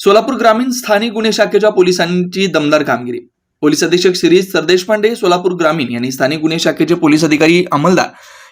सोलापूर ग्रामीण स्थानिक गुन्हे शाखेच्या पोलिसांची दमदार कामगिरी. पोलीस अधीक्षक शिरीष सरदेशपांडे सोलापूर ग्रामीण यांनी स्थानिक गुन्हे शाखेचे पोलीस अधिकारी अंमलदार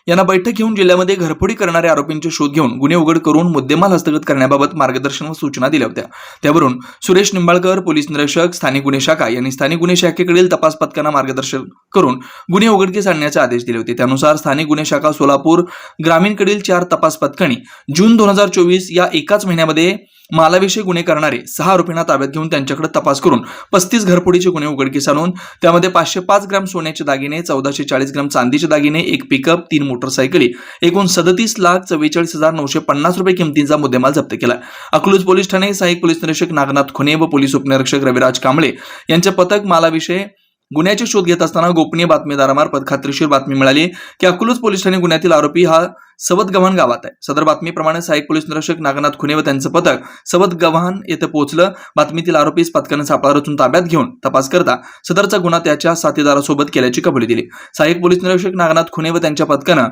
यांना बैठक घेऊन जिल्ह्यामध्ये घरफोडी करणाऱ्या आरोपींचे शोध घेऊन गुन्हे उघड करून मुद्देमाल हस्तगत करण्याबाबत मार्गदर्शन व सूचना दिल्या होत्या. त्यावरून सुरेश निंबाळकर पोलीस निरीक्षक स्थानिक गुन्हे शाखा यांनी स्थानिक गुन्हे शाखेकडील तपास पथकांना मार्गदर्शन करून गुन्हे उघडकीस आणण्याचे आदेश दिले होते. त्यानुसार स्थानिक गुन्हे शाखा सोलापूर ग्रामीणकडील चार तपास पथकांनी जून दोन हजार चोवीस या एकाच महिन्यामध्ये मालाविषयी गुन्हे करणारे सहा आरोपींना ताब्यात घेऊन त्यांच्याकडे तपास करून पस्तीस घरफोडीचे गुन्हे उघडकीस आणून त्यामध्ये पाचशे पाच ग्राम सोन्याचे दागिने चौदाशे चाळीस ग्राम चांदीचे दागिने एक पिकअप तीन मोटरसायकली एकूण सदतीस लाख चव्वेचाळीस हजार नऊशे पन्नास रुपये किमतीचा मुद्देमाल जप्त केला. अकलूज पोलीस ठाणे सहाय्यक पोलीस निरीक्षक नागनाथ खुने व पोलीस उपनिरीक्षक रविराज कांबळे यांचे पथक मालाविषयी गुन्ह्याचे शोध घेत असताना गोपनीय बातमीदारामार्फत खात्रीशीर बातमी मिळाली की अकलूज पोलीस ठाणे गुन्ह्यातील आरोपी हा सवत गव्हाण गावात आहे. सदर बातमीप्रमाणे सहाय्यक पोलीस निरीक्षक नागनाथ खुने व त्यांचं पथक सवत गव्हाण येथे पोहोचलं. बातमीतील आरोपीस पथकाने सापळा रचून ताब्यात घेऊन तपास करता सदरचा गुन्हा त्याच्या साथीदारासोबत केल्याची कबुली दिली. सहाय्यक पोलीस निरीक्षक नागनाथ खुने व त्यांच्या पथकानं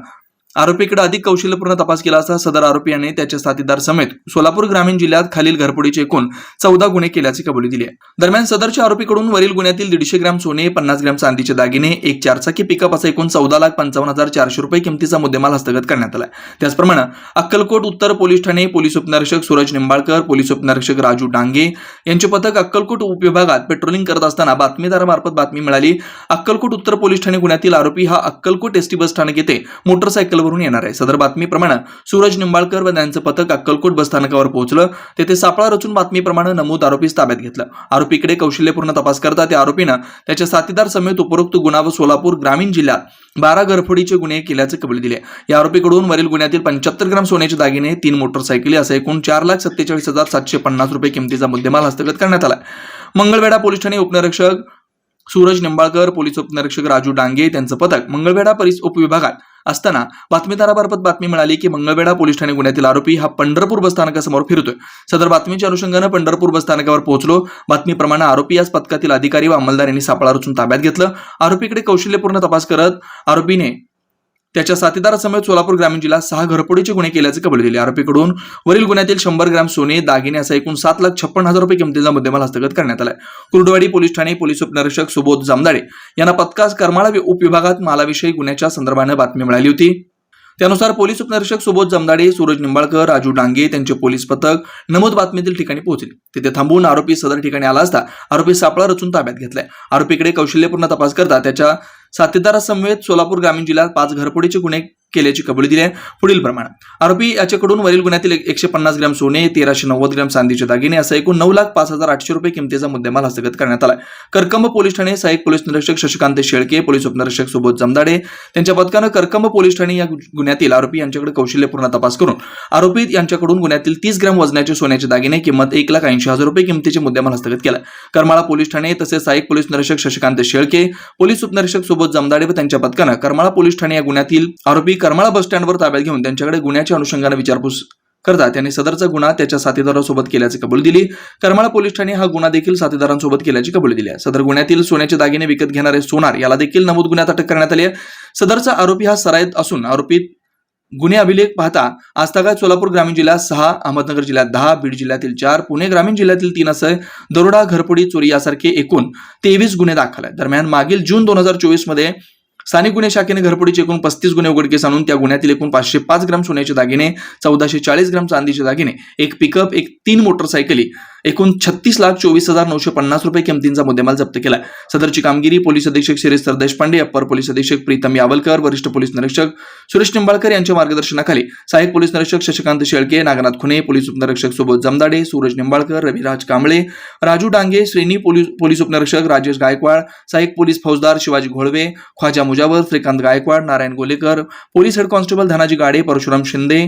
आरोपीकडे अधिक कौशल्यपूर्ण तपास केला असता सदर आरोपी यांनी त्याच्या साथीदार समेत सोलापूर ग्रामीण जिल्ह्यात खालील घरफोडीचे एकूण चौदा गुन्हे केल्याची कबुली दिली आहे. दरम्यान सदरच्या आरोपीकडून वरील गुन्ह्यातील दीडशे ग्राम सोने पन्नास ग्राम चांदीचे दागिने एक चारचाकी पिकअप असा एकूण चौदा लाख पंचावन्न हजार चारशे रुपये किमतीचा मुद्देमाल हस्तगत करण्यात आला त्याचप्रमाणे अक्कलकोट उत्तर पोलीस ठाणे पोलीस उपनिरीक्षक सूरज निंबाळकर पोलीस उपनिरीक्षक राजू डांगे यांचे पथक अक्कलकोट उपविभागात पेट्रोलिंग करत असताना बातमीदारामार्फत बातमी मिळाली. अक्कलकोट उत्तर पोलीस ठाणे गुन्ह्यातील आरोपी हा अक्कलकोट एसटी बस स्थानक येथे मोटरसायकल मोटरसायकलवरून येणार आहे. सदर बातमीप्रमाणे सूरज निंबाळकर व त्यांचं पथक अक्कलकोट बस स्थानकावर पोहोचलं. तेथे सापळा रचून बातमीप्रमाणे नमूद आरोपीस ताब्यात घेतलं. आरोपीकडे कौशल्यपूर्ण तपास करता त्या आरोपीनं त्याच्या साथीदार समेत उपरोक्त गुन्हा व सोलापूर ग्रामीण जिल्ह्यात बारा घरफोडीचे गुन्हे केल्याचे कबुल दिले. या आरोपीकडून वरील गुन्ह्यातील पंच्याहत्तर ग्राम सोन्याचे दागिने तीन मोटरसायकली असा एकूण चार लाख सत्तेचाळीस हजार सातशे पन्नास रुपये किमतीचा मुद्देमाल हस्तगत करण्यात आला मंगळवेढा पोलीस ठाणे उपनिरीक्षक सूरज निंबाळकर पोलीस उपनिरीक्षक राजू डांगे त्यांचं पथक मंगळवेढा परिस उपविभागात असताना बातमीदाराबाबत बातमी मिळाली की मंगळवेढा पोलीस ठाणे गुन्ह्यातील आरोपी हा पंढरपूर बसस्थानकासमोर फिरतोय. सदर बातमीच्या अनुषंगानं पंढरपूर बसस्थानकावर पोहोचलो. बातमीप्रमाणे आरोपी याच पथकातील अधिकारी व अंमलदार यांनी सापळा रचून ताब्यात घेतलं. आरोपीकडे कौशल्यपूर्ण तपास करत आरोपीने त्याच्या साथीदारासमेत सोलापूर ग्रामीण जिल्ह्यात सहा घरपोडीचे गुन्हे केल्याचे कबुली दिले. आरोपीकडून वरील गुन्ह्यातील शंभर ग्राम सोने दागिने असा एकूण सात लाख छप्पन हजार रुपये किमतीचा मुद्देमाल हस्तगत करण्यात आलाय. कुर्डवाडी पोलीस ठाणे पोलीस उपनिरीक्षक सुबोध जामदाडे यांना पत्कास करमाळा उपविभागात मालाविषयी गुन्ह्याच्या संदर्भानं बातमी मिळाली होती. त्यानुसार पोलीस उपनिरीक्षक सुबोध जमदाडे सूरज निंबाळकर राजू डांगे त्यांचे पोलीस पथक नमूद बातमीतील ठिकाणी पोहोचले. तिथे थांबून आरोपी सदर ठिकाणी आला असता आरोपी सापळा रचून ताब्यात घेतलाय. आरोपीकडे कौशल्यपूर्ण तपास करता त्याच्या साथीदारासमवेत सोलापूर ग्रामीण जिल्ह्यात पाच घरफोडीचे गुन्हे केल्याची कबुली दिली आहे. पुढील प्रमाणे. आरोपी याच्याकडून वरील गुन्ह्यातील एकशे पन्नास ग्रॅम सोने तेराशे नव्वद ग्रॅम चांदीचे दागिने असं एकूण नऊ लाख पाच हजार आठशे रुपये किमतीचा मुद्देमाल हस्तगत करण्यात आला करकंब पोलीस ठाणे सहाय्यक पोलीस निरीक्षक शशिकांत शेळके पोलीस उपनिरीक्षक सुबोध जमदाडे त्यांच्या पथकानं करकंब पोलीस ठाणे या गुन्ह्यातील आरोपी यांच्याकडे कौशल्यपूर्ण तपास करून आरोपी यांच्याकडून गुन्ह्यातील तीस ग्रॅम वजनाचे सोन्याचे दागिने किंमत एक लाख ऐंशी हजार रुपये किमतीचे मुद्देमाल हस्तगत केला करमाळा पोलीस ठाणे तसेच सहाय्यक पोलीस निरीक्षक शशिकांत शेळके पोलीस उपनिरीक्षक सुबोध जमदाडे व त्यांच्या पथकानं करमाळा पोलीस ठाणे या गुन्ह्यातील आरोपी करमाळा बस स्टँडवर ताब्यात घेऊन त्यांच्याकडे गुन्ह्याच्या अनुषंगाने विचारपूस करता त्यांनी सदरचा गुन्हा त्याच्या साथीदारासोबत केल्याची कबूल दिली. करमाळा पोलीस ठाणे हा गुन्हा देखील साथीदारांसोबत केल्याची कबूल दिली आहे. सदर गुन्ह्यातील सोन्याचे दागिने विकत घेणारे सोनार याला देखील नमूद गुन्ह्यात अटक करण्यात आली आहे. सदरचा आरोपी हा सराईत असून आरोपीत गुन्हे अभिलेख पाहता आजतागायत सोलापूर ग्रामीण जिल्ह्यात सहा अहमदनगर जिल्ह्यात दहा बीड जिल्ह्यातील चार पुणे ग्रामीण जिल्ह्यातील तीन असे दरोडा घरपोडी चोरी यासारखे एकूण तेवीस गुन्हे दाखल आहेत. दरम्यान मागील जून दोन हजार चोवीसमध्ये स्थानिक गुन्हे शाखेने घरफोडीचे एकूण पस्तीस गुन्हे उघडकीस आणून त्या गुन्ह्यातील एकूण पाचशे पाच ग्राम सोन्याचे दागिने चौदाशे चाळीस ग्राम चांदीचे दागिने एक पिकअप एक तीन मोटरसायकली एकूण छत्तीस लाख चोवीस हजार नऊशे पन्नास रुपये किमतींचा मुद्देमाल जप्त केला सदरची कामगिरी पोलीस अधीक्षक शिरीष सरदेशपांडे अप्पर पोलीस अधीक्षक प्रीतम यावलकर वरिष्ठ पोलीस निरीक्षक सुरेश निंबाळकर यांच्या मार्गदर्शनाखाली सहाय्यक पोलीस निरीक्षक शशिकांत शेळके नागनाथ खुने पोलीस उपनिरीक्षक सुबोध जमदाडे सूरज निंबाळकर रविराज कांबळे राजू डांगे श्रेणी पोलीस पोलीस उपनिरीक्षक राजेश गायकवाड सहाय्यक पोलीस फौजदार Shivaji Gholve Khwaja Mujawar Shrikant Gaikwad Narayan Golekar police head constable Dhanaji Gade Parshuram Shinde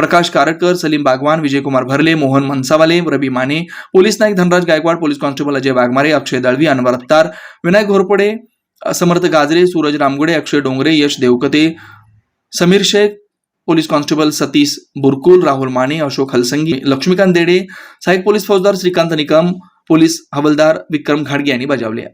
Prakash Karatkar Salim Bagwan Vijaykumar Bharle Mohan Mansawale Ravi Mane police Naik Dhanraj Gaikwad police constable Ajay Waghmare Akshay Dalvi Anwar Attar Vinayak Ghorpade Samarth Gajre Suraj Ramgude Akshay Dongre Yash Devkate Samir Shaikh police constable Satish Burkul Rahul Mane Ashok Halsangi Laxmikant Dede सहाय्यक police फौजदार Shrikant Nikam police हवालदार विक्रम घाडगे यांनी बजावले